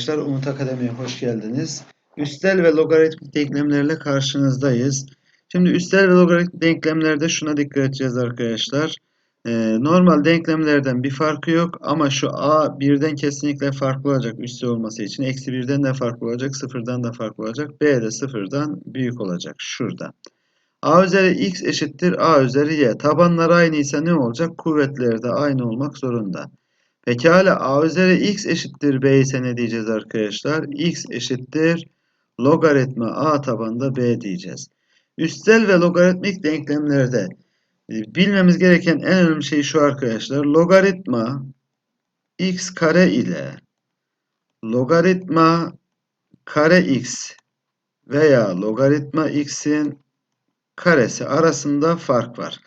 Arkadaşlar, Umut Akademi'ye hoş geldiniz. Üstel ve logaritmik denklemlerle karşınızdayız. Şimdi üstel ve logaritmik denklemlerde şuna dikkat edeceğiz arkadaşlar. Ee, normal denklemlerden bir farkı yok ama şu a birden kesinlikle farklı olacak üstel olması için. Eksi birden de farklı olacak, sıfırdan da farklı olacak. b de sıfırdan büyük olacak şurada. a üzeri x eşittir a üzeri y. Tabanlar aynıysa ne olacak? Kuvvetleri de aynı olmak zorunda. Pekala a üzeri x eşittir b ise ne diyeceğiz arkadaşlar? x eşittir logaritma a tabanında b diyeceğiz. Üstel ve logaritmik denklemlerde e, bilmemiz gereken en önemli şey şu arkadaşlar. Logaritma x kare ile logaritma kare x veya logaritma x'in karesi arasında fark var.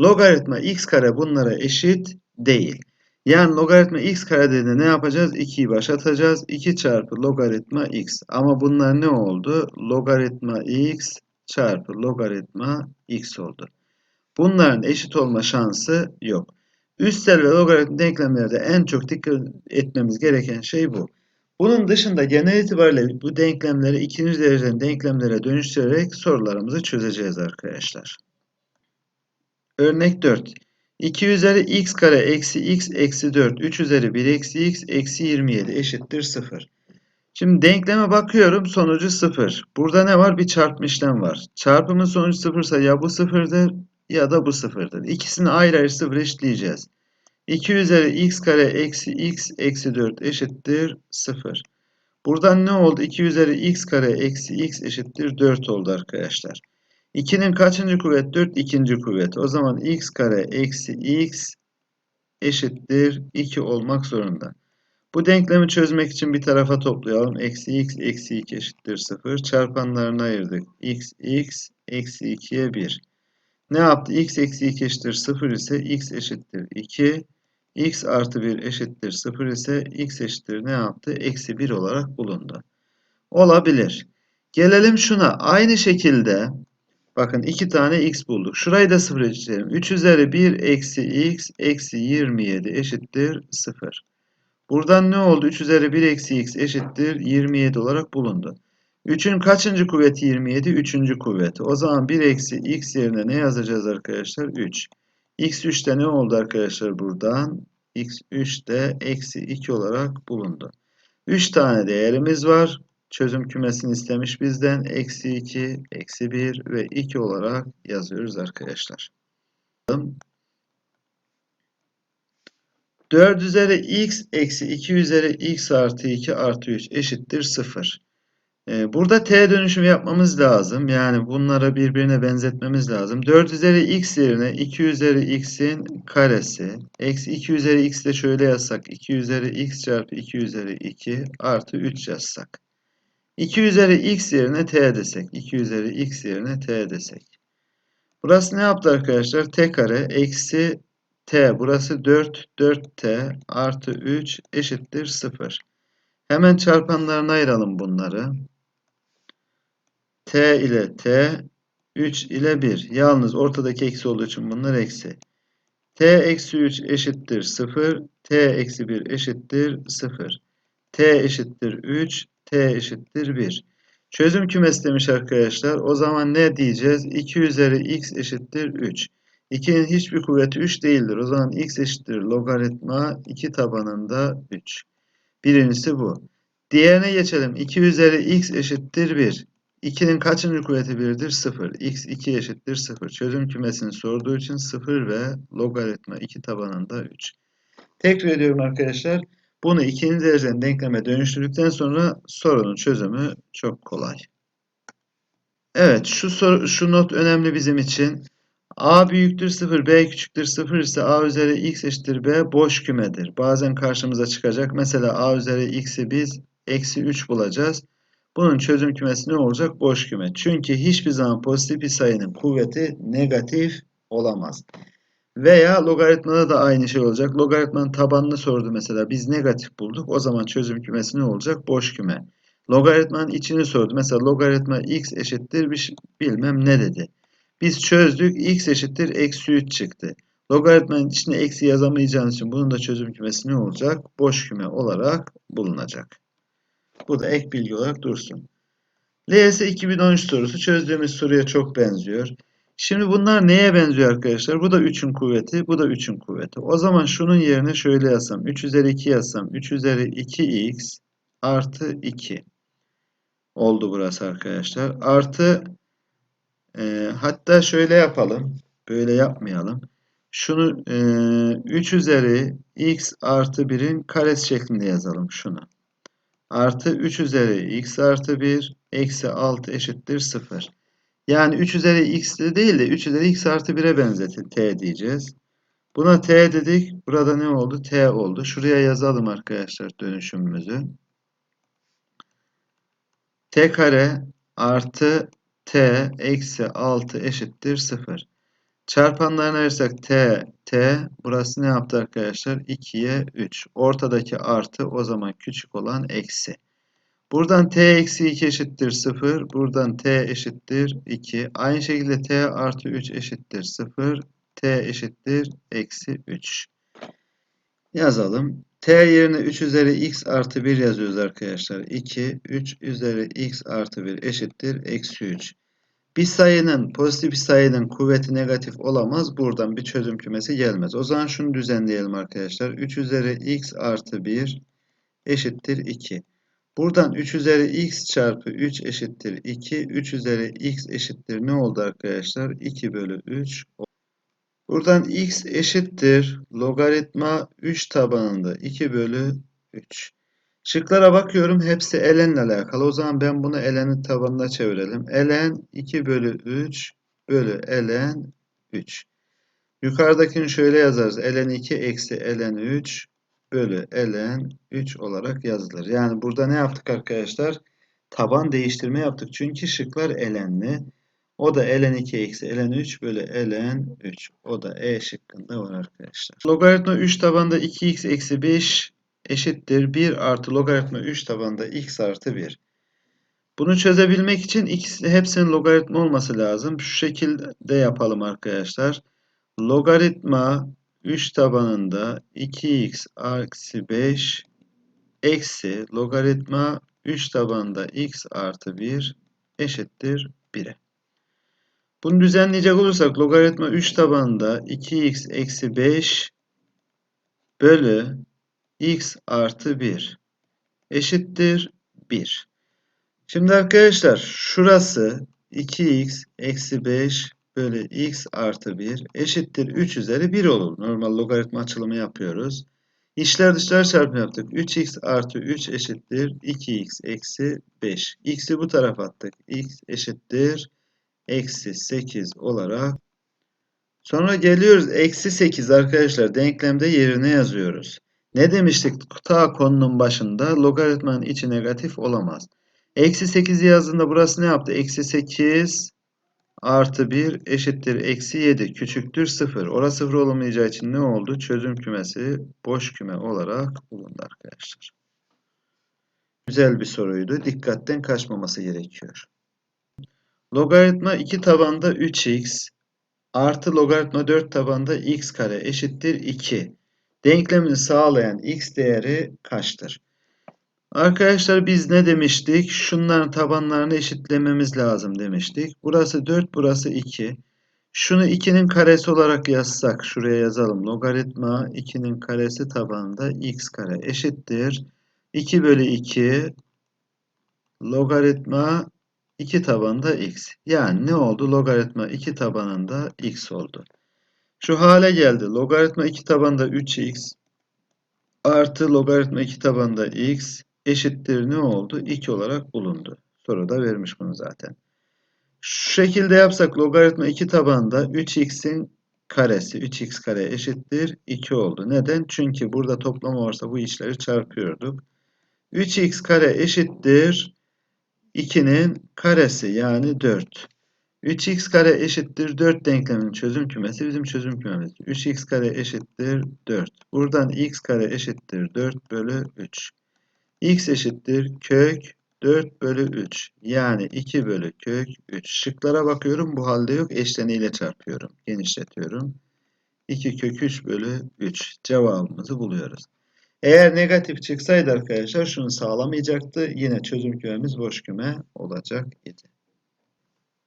Logaritma x kare bunlara eşit değil. Yani logaritma x kare dediğinde ne yapacağız? 2'yi başa atacağız. 2 çarpı logaritma x. Ama bunlar ne oldu? Logaritma x çarpı logaritma x oldu. Bunların eşit olma şansı yok. Üstel ve logaritma denklemlerde en çok dikkat etmemiz gereken şey bu. Bunun dışında genel itibariyle bu denklemleri ikinci dereceden denklemlere dönüştürerek sorularımızı çözeceğiz arkadaşlar. Örnek 4. 2 üzeri x kare eksi x eksi 4. 3 üzeri 1 eksi x eksi 27 eşittir 0. Şimdi denkleme bakıyorum sonucu 0. Burada ne var? Bir çarpma işlem var. Çarpımın sonucu 0 ise ya bu 0'dır ya da bu 0'dır. İkisini ayrı ayrı 0 eşitleyeceğiz. 2 üzeri x kare eksi x eksi 4 eşittir 0. Buradan ne oldu? 2 üzeri x kare eksi x eşittir 4 oldu arkadaşlar. 2'nin kaçıncı kuvvet? 4 ikinci kuvvet. O zaman x kare eksi x eşittir 2 olmak zorunda. Bu denklemi çözmek için bir tarafa toplayalım. Eksi x eksi 2 eşittir 0. Çarpanlarını ayırdık. x x eksi 2'ye 1. Ne yaptı? x eksi 2 eşittir 0 ise x eşittir 2. x artı 1 eşittir 0 ise x eşittir ne yaptı? Eksi 1 olarak bulundu. Olabilir. Gelelim şuna. Aynı şekilde Bakın iki tane x bulduk. Şurayı da sıfır eşitleyelim. 3 üzeri 1 eksi x eksi 27 eşittir 0. Buradan ne oldu? 3 üzeri 1 eksi x eşittir 27 olarak bulundu. 3'ün kaçıncı kuvveti 27? 3. kuvveti. O zaman 1 eksi x yerine ne yazacağız arkadaşlar? 3. x 3'te ne oldu arkadaşlar buradan? x 3'te eksi 2 olarak bulundu. 3 tane değerimiz var çözüm kümesini istemiş bizden. Eksi 2, eksi 1 ve 2 olarak yazıyoruz arkadaşlar. 4 üzeri x eksi 2 üzeri x artı 2 artı 3 eşittir 0. Ee, burada t dönüşümü yapmamız lazım. Yani bunlara birbirine benzetmemiz lazım. 4 üzeri x yerine 2 üzeri x'in karesi. Eksi 2 üzeri x de şöyle yazsak. 2 üzeri x çarpı 2 üzeri 2 artı 3 yazsak. 2 üzeri x yerine t desek. 2 üzeri x yerine t desek. Burası ne yaptı arkadaşlar? t kare eksi t. Burası 4. 4t artı 3 eşittir 0. Hemen çarpanlarına ayıralım bunları. t ile t 3 ile 1. Yalnız ortadaki eksi olduğu için bunlar eksi. t eksi 3 eşittir 0. t eksi 1 eşittir 0. t eşittir 3 t eşittir 1. Çözüm kümesi demiş arkadaşlar. O zaman ne diyeceğiz? 2 üzeri x eşittir 3. 2'nin hiçbir kuvveti 3 değildir. O zaman x eşittir logaritma 2 tabanında 3. Birincisi bu. Diğerine geçelim. 2 üzeri x eşittir 1. 2'nin kaçıncı kuvveti 1'dir? 0. x 2 eşittir 0. Çözüm kümesini sorduğu için 0 ve logaritma 2 tabanında 3. Tekrar ediyorum arkadaşlar. Bunu ikinci dereceden denkleme dönüştürdükten sonra sorunun çözümü çok kolay. Evet şu, soru, şu not önemli bizim için. A büyüktür 0, B küçüktür 0 ise A üzeri x eşittir B boş kümedir. Bazen karşımıza çıkacak. Mesela A üzeri x'i biz eksi 3 bulacağız. Bunun çözüm kümesi ne olacak? Boş küme. Çünkü hiçbir zaman pozitif bir sayının kuvveti negatif olamaz. Veya logaritmada da aynı şey olacak. Logaritmanın tabanını sordu mesela. Biz negatif bulduk. O zaman çözüm kümesi ne olacak? Boş küme. Logaritmanın içini sordu. Mesela logaritma x eşittir bir bilmem ne dedi. Biz çözdük. x eşittir eksi 3 çıktı. Logaritmanın içine eksi yazamayacağınız için bunun da çözüm kümesi ne olacak? Boş küme olarak bulunacak. Bu da ek bilgi olarak dursun. LS 2013 sorusu çözdüğümüz soruya çok benziyor. Şimdi bunlar neye benziyor arkadaşlar? Bu da 3'ün kuvveti, bu da 3'ün kuvveti. O zaman şunun yerine şöyle yazsam. 3 üzeri 2 yazsam. 3 üzeri 2x artı 2 oldu burası arkadaşlar. Artı e, hatta şöyle yapalım. Böyle yapmayalım. Şunu e, 3 üzeri x artı 1'in karesi şeklinde yazalım şunu. Artı 3 üzeri x artı 1 eksi 6 eşittir 0. Yani 3 üzeri x de değil de 3 üzeri x artı 1'e benzetin. t diyeceğiz. Buna t dedik. Burada ne oldu? t oldu. Şuraya yazalım arkadaşlar dönüşümümüzü. t kare artı t eksi 6 eşittir 0. Çarpanlarını ayırsak t, t. Burası ne yaptı arkadaşlar? 2'ye 3. Ortadaki artı o zaman küçük olan eksi. Buradan t eksi 2 eşittir 0. Buradan t eşittir 2. Aynı şekilde t artı 3 eşittir 0. t eşittir eksi 3. Yazalım. t yerine 3 üzeri x artı 1 yazıyoruz arkadaşlar. 2, 3 üzeri x artı 1 eşittir eksi 3. Bir sayının, pozitif bir sayının kuvveti negatif olamaz. Buradan bir çözüm kümesi gelmez. O zaman şunu düzenleyelim arkadaşlar. 3 üzeri x artı 1 eşittir 2. Buradan 3 üzeri x çarpı 3 eşittir 2. 3 üzeri x eşittir ne oldu arkadaşlar? 2 bölü 3. Buradan x eşittir logaritma 3 tabanında 2 bölü 3. Şıklara bakıyorum. Hepsi ln ile alakalı. O zaman ben bunu ln'in tabanına çevirelim. ln 2 bölü 3 bölü ln 3. Yukarıdakini şöyle yazarız. ln 2 eksi ln 3 bölü ln 3 olarak yazılır. Yani burada ne yaptık arkadaşlar? Taban değiştirme yaptık. Çünkü şıklar ln'li. O da ln 2 eksi ln 3 bölü ln 3. O da E şıkkında var arkadaşlar. Logaritma 3 tabanda 2x eksi 5 eşittir 1 artı logaritma 3 tabanda x artı 1. Bunu çözebilmek için ikisi, hepsinin logaritma olması lazım. Şu şekilde yapalım arkadaşlar. Logaritma 3 tabanında 2x eksi 5 eksi logaritma 3 tabanında x artı 1 eşittir 1'e. Bunu düzenleyecek olursak logaritma 3 tabanında 2x eksi 5 bölü x artı 1 eşittir 1. Şimdi arkadaşlar şurası 2x eksi 5 bölü x artı 1 eşittir 3 üzeri 1 olur. Normal logaritma açılımı yapıyoruz. İşler dışlar çarpımı yaptık. 3x artı 3 eşittir 2x eksi 5. x'i bu tarafa attık. x eşittir eksi 8 olarak. Sonra geliyoruz eksi 8 arkadaşlar denklemde yerine yazıyoruz. Ne demiştik ta konunun başında? Logaritmanın içi negatif olamaz. Eksi 8 yazdığında burası ne yaptı? Eksi 8 artı 1 eşittir eksi 7 küçüktür 0. Orası 0 olamayacağı için ne oldu? Çözüm kümesi boş küme olarak bulundu arkadaşlar. Güzel bir soruydu. Dikkatten kaçmaması gerekiyor. Logaritma 2 tabanda 3x artı logaritma 4 tabanda x kare eşittir 2. Denklemini sağlayan x değeri kaçtır? Arkadaşlar biz ne demiştik? Şunların tabanlarını eşitlememiz lazım demiştik. Burası 4, burası 2. Şunu 2'nin karesi olarak yazsak, şuraya yazalım. Logaritma 2'nin karesi tabanında x kare eşittir. 2 bölü 2 logaritma 2 tabanında x. Yani ne oldu? Logaritma 2 tabanında x oldu. Şu hale geldi. Logaritma 2 tabanında 3x artı logaritma 2 tabanında x eşittir ne oldu? 2 olarak bulundu. Soruda vermiş bunu zaten. Şu şekilde yapsak logaritma 2 tabanında 3x'in karesi 3x kare eşittir 2 oldu. Neden? Çünkü burada toplama varsa bu işleri çarpıyorduk. 3x kare eşittir 2'nin karesi yani 4. 3x kare eşittir 4 denkleminin çözüm kümesi bizim çözüm kümemiz. 3x kare eşittir 4. Buradan x kare eşittir 4 bölü 3. x eşittir kök 4 bölü 3. Yani 2 bölü kök 3. Şıklara bakıyorum bu halde yok. Eşleniyle çarpıyorum. Genişletiyorum. 2 kök 3 bölü 3 cevabımızı buluyoruz. Eğer negatif çıksaydı arkadaşlar şunu sağlamayacaktı. Yine çözüm kümemiz boş küme olacak idi.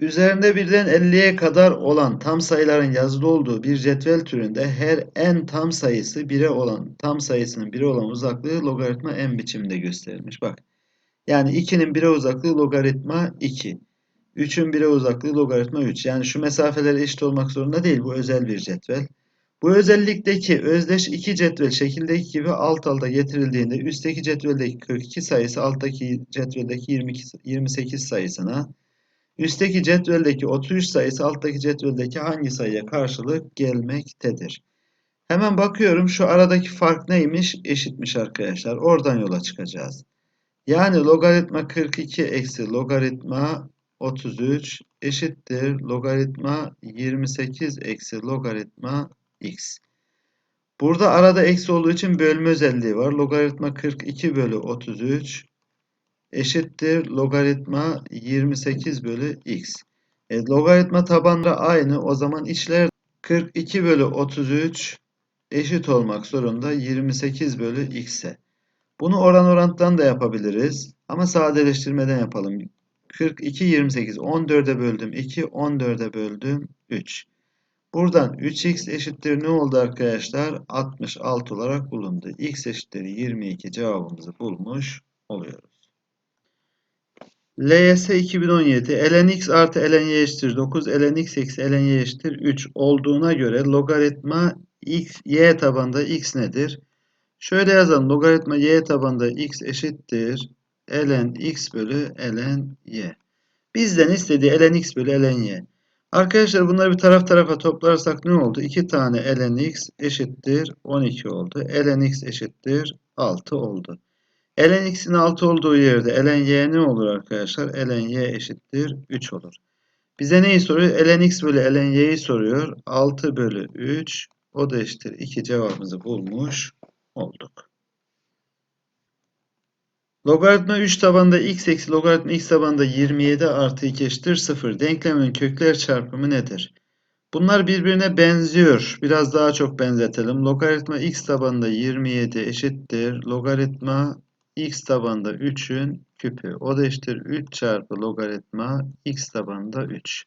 Üzerinde birden 50'ye kadar olan tam sayıların yazılı olduğu bir cetvel türünde her n tam sayısı 1'e olan tam sayısının 1'e olan uzaklığı logaritma n biçiminde gösterilmiş. Bak. Yani 2'nin 1'e uzaklığı logaritma 2. 3'ün 1'e uzaklığı logaritma 3. Yani şu mesafeler eşit olmak zorunda değil. Bu özel bir cetvel. Bu özellikteki özdeş iki cetvel şekildeki gibi alt alta getirildiğinde üstteki cetveldeki 42 sayısı alttaki cetveldeki 22, 28 sayısına Üstteki cetveldeki 33 sayısı alttaki cetveldeki hangi sayıya karşılık gelmektedir? Hemen bakıyorum şu aradaki fark neymiş? Eşitmiş arkadaşlar. Oradan yola çıkacağız. Yani logaritma 42 eksi logaritma 33 eşittir logaritma 28 eksi logaritma x. Burada arada eksi olduğu için bölme özelliği var. Logaritma 42 bölü 33 eşittir logaritma 28 bölü x. E, logaritma tabanları aynı. O zaman içler 42 bölü 33 eşit olmak zorunda 28 bölü x'e. Bunu oran orantıdan da yapabiliriz. Ama sadeleştirmeden yapalım. 42, 28. 14'e böldüm 2, 14'e böldüm 3. Buradan 3x eşittir ne oldu arkadaşlar? 66 olarak bulundu. x eşittir 22 cevabımızı bulmuş oluyoruz. LYS 2017 ln x artı ln y eşittir 9 ln x eksi ln y eşittir 3 olduğuna göre logaritma x y tabanda x nedir? Şöyle yazalım. Logaritma y tabanda x eşittir ln x bölü ln y. Bizden istediği ln x bölü ln y. Arkadaşlar bunları bir taraf tarafa toplarsak ne oldu? 2 tane ln x eşittir 12 oldu. ln x eşittir 6 oldu. Ln x'in 6 olduğu yerde ln y ne olur arkadaşlar? ln y eşittir 3 olur. Bize neyi soruyor? ln x bölü ln y'yi soruyor. 6 bölü 3 o da eşittir 2 cevabımızı bulmuş olduk. Logaritma 3 tabanda x eksi logaritma x tabanda 27 artı 2 eşittir 0. Denklemin kökler çarpımı nedir? Bunlar birbirine benziyor. Biraz daha çok benzetelim. Logaritma x tabanda 27 eşittir. Logaritma x tabanda 3'ün küpü. O da eşittir 3 çarpı logaritma x tabanda 3.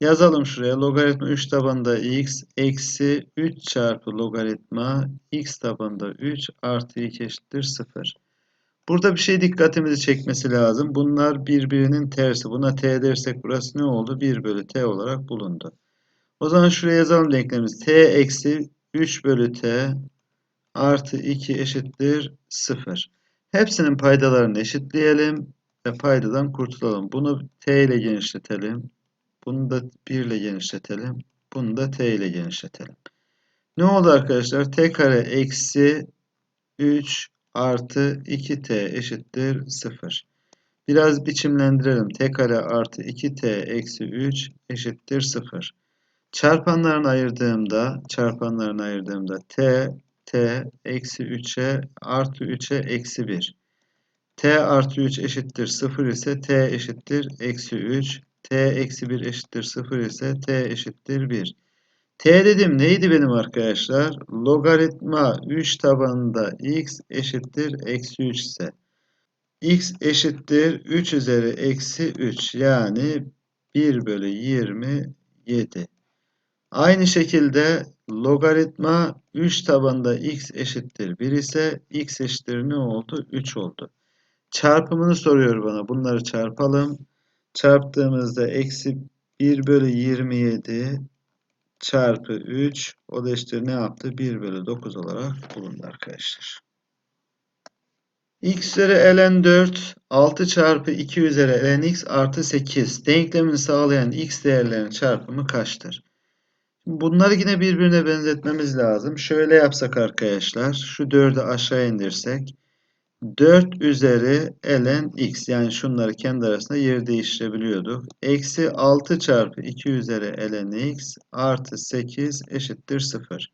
Yazalım şuraya. Logaritma 3 tabanda x eksi 3 çarpı logaritma x tabanda 3 artı 2 eşittir 0. Burada bir şey dikkatimizi çekmesi lazım. Bunlar birbirinin tersi. Buna t dersek burası ne oldu? 1 bölü t olarak bulundu. O zaman şuraya yazalım denklemimiz. t eksi 3 bölü t artı 2 eşittir 0. Hepsinin paydalarını eşitleyelim ve paydadan kurtulalım. Bunu t ile genişletelim. Bunu da 1 ile genişletelim. Bunu da t ile genişletelim. Ne oldu arkadaşlar? t kare eksi 3 artı 2t eşittir 0. Biraz biçimlendirelim. t kare artı 2t eksi 3 eşittir 0. Çarpanlarını ayırdığımda, çarpanlarını ayırdığımda t, t eksi 3'e artı 3'e eksi 1. t artı 3 eşittir 0 ise t eşittir eksi 3. t eksi 1 eşittir 0 ise t eşittir 1. T dedim neydi benim arkadaşlar? Logaritma 3 tabanında x eşittir eksi 3 ise x eşittir 3 üzeri eksi 3 yani 1 bölü 27. Aynı şekilde logaritma 3 tabanında x eşittir 1 ise x eşittir ne oldu? 3 oldu. Çarpımını soruyor bana. Bunları çarpalım. Çarptığımızda eksi 1 bölü 27 çarpı 3 o da işte ne yaptı? 1 bölü 9 olarak bulundu arkadaşlar. x üzeri ln 4 6 çarpı 2 üzeri ln x artı 8 denklemini sağlayan x değerlerinin çarpımı kaçtır? Bunları yine birbirine benzetmemiz lazım. Şöyle yapsak arkadaşlar. Şu 4'ü aşağı indirsek. 4 üzeri ln x yani şunları kendi arasında yer değiştirebiliyorduk. Eksi 6 çarpı 2 üzeri ln x artı 8 eşittir 0.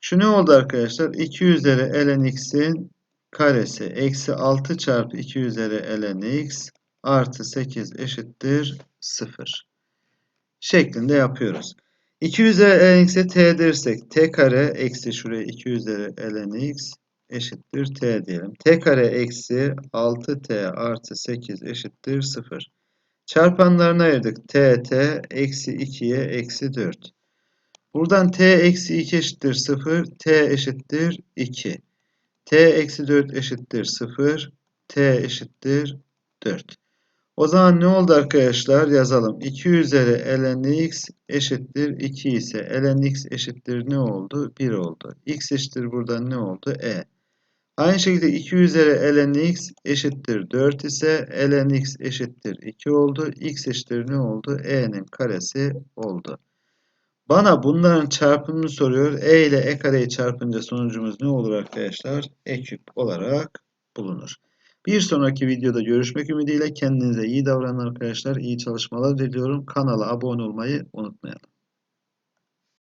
Şu ne oldu arkadaşlar? 2 üzeri ln x'in karesi eksi 6 çarpı 2 üzeri ln x artı 8 eşittir 0 şeklinde yapıyoruz. 2 üzeri ln x'e t dersek t kare eksi şuraya 2 üzeri ln x eşittir t diyelim. t kare eksi 6t artı 8 eşittir 0. Çarpanlarına ayırdık. t t eksi 2'ye eksi 4. Buradan t eksi 2 eşittir 0. t eşittir 2. t eksi 4 eşittir 0. t eşittir 4. O zaman ne oldu arkadaşlar? Yazalım. 2 üzeri ln x eşittir 2 ise ln x eşittir ne oldu? 1 oldu. x eşittir buradan ne oldu? e. Aynı şekilde 2 üzeri ln x eşittir 4 ise ln x eşittir 2 oldu. x eşittir ne oldu? e'nin karesi oldu. Bana bunların çarpımını soruyor. e ile e kareyi çarpınca sonucumuz ne olur arkadaşlar? e küp olarak bulunur. Bir sonraki videoda görüşmek ümidiyle kendinize iyi davranın arkadaşlar. İyi çalışmalar diliyorum. Kanala abone olmayı unutmayalım.